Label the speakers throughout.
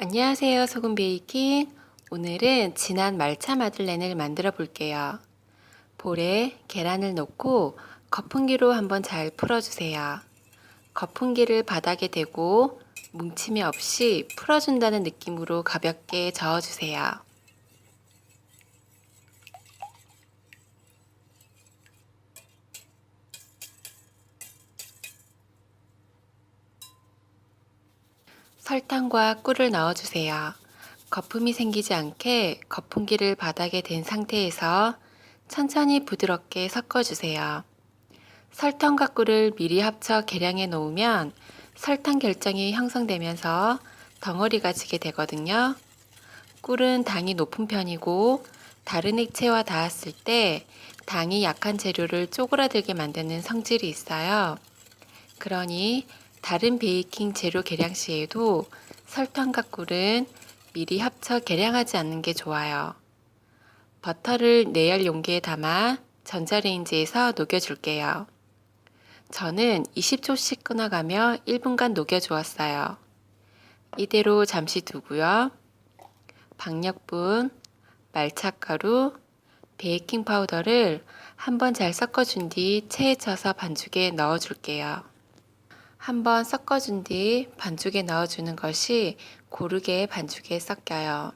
Speaker 1: 안녕하세요. 소금 베이킹. 오늘은 진한 말차 마들렌을 만들어 볼게요. 볼에 계란을 넣고 거품기로 한번 잘 풀어주세요. 거품기를 바닥에 대고 뭉침이 없이 풀어준다는 느낌으로 가볍게 저어주세요. 설탕과 꿀을 넣어주세요. 거품이 생기지 않게 거품기를 바닥에 댄 상태에서 천천히 부드럽게 섞어주세요. 설탕과 꿀을 미리 합쳐 계량해 놓으면 설탕 결정이 형성되면서 덩어리가 지게 되거든요. 꿀은 당이 높은 편이고 다른 액체와 닿았을 때 당이 약한 재료를 쪼그라들게 만드는 성질이 있어요. 그러니 다른 베이킹 재료 계량 시에도 설탕과 꿀은 미리 합쳐 계량하지 않는 게 좋아요. 버터를 내열 용기에 담아 전자레인지에서 녹여줄게요. 저는 20초씩 끊어가며 1분간 녹여주었어요. 이대로 잠시 두고요. 박력분, 말차가루, 베이킹 파우더를 한번 잘 섞어준 뒤 체에 쳐서 반죽에 넣어줄게요. 한번 섞어준 뒤 반죽에 넣어주는 것이 고르게 반죽에 섞여요.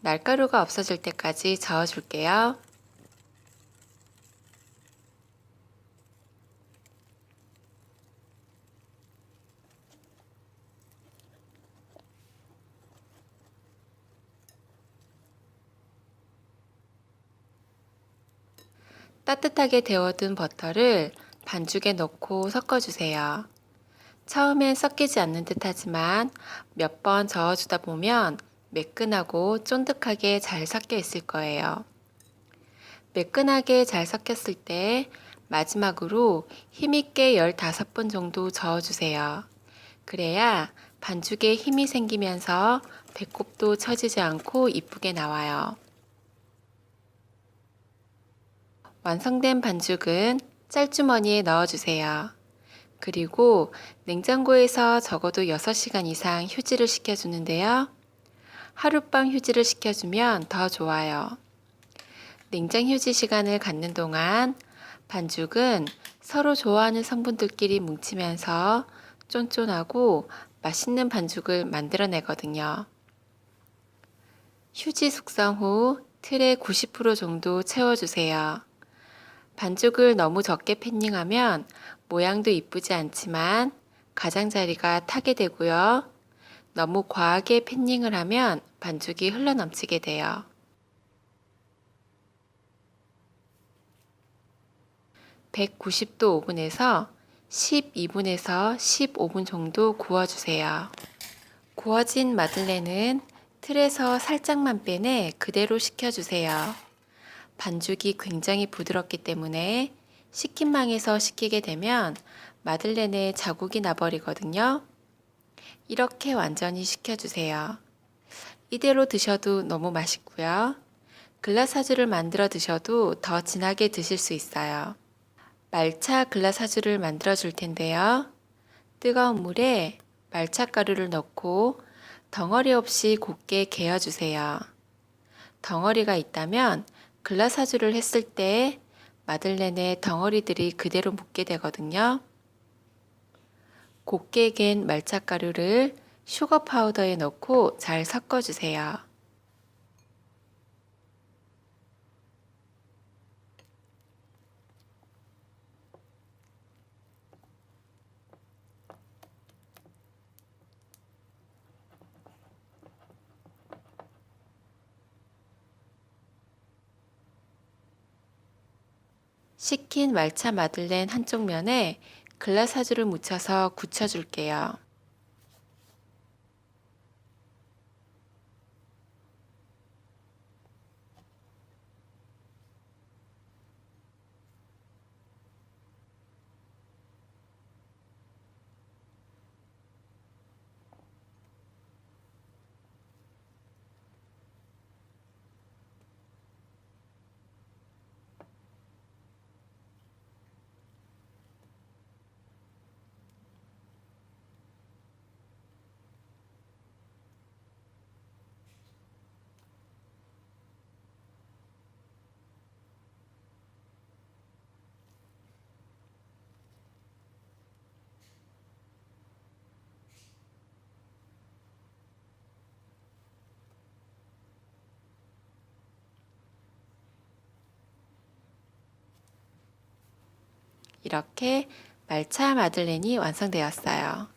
Speaker 1: 날가루가 없어질 때까지 저어줄게요. 따뜻하게 데워둔 버터를 반죽에 넣고 섞어주세요. 처음엔 섞이지 않는 듯 하지만 몇 번 저어주다 보면 매끈하고 쫀득하게 잘 섞여 있을 거예요. 매끈하게 잘 섞였을 때 마지막으로 힘있게 15번 정도 저어주세요. 그래야 반죽에 힘이 생기면서 배꼽도 처지지 않고 이쁘게 나와요. 완성된 반죽은 짤주머니에 넣어주세요. 그리고 냉장고에서 적어도 6시간 이상 휴지를 시켜주는데요. 하룻밤 휴지를 시켜주면 더 좋아요. 냉장 휴지 시간을 갖는 동안 반죽은 서로 좋아하는 성분들끼리 뭉치면서 쫀쫀하고 맛있는 반죽을 만들어내거든요. 휴지 숙성 후 틀에 90% 정도 채워주세요. 반죽을 너무 적게 패닝하면 모양도 이쁘지 않지만 가장자리가 타게 되고요. 너무 과하게 패닝을 하면 반죽이 흘러넘치게 돼요. (190도) 오븐에서 12분에서 15분 정도 구워주세요. 구워진 마들렌은 틀에서 살짝만 빼내 그대로 식혀주세요. 반죽이 굉장히 부드럽기 때문에 식힌망에서 식히게 되면 마들렌에 자국이 나버리거든요. 이렇게 완전히 식혀주세요. 이대로 드셔도 너무 맛있고요. 글라사주를 만들어 드셔도 더 진하게 드실 수 있어요. 말차 글라사주를 만들어 줄 텐데요. 뜨거운 물에 말차 가루를 넣고 덩어리 없이 곱게 개어주세요. 덩어리가 있다면 글라사주를 했을 때 마들렌의 덩어리들이 그대로 묻게 되거든요. 곱게 갠 말차 가루를 슈거 파우더에 넣고 잘 섞어주세요. 식힌 말차 마들렌 한쪽 면에 글라사주를 묻혀서 굳혀줄게요. 이렇게 말차 마들렌이 완성되었어요.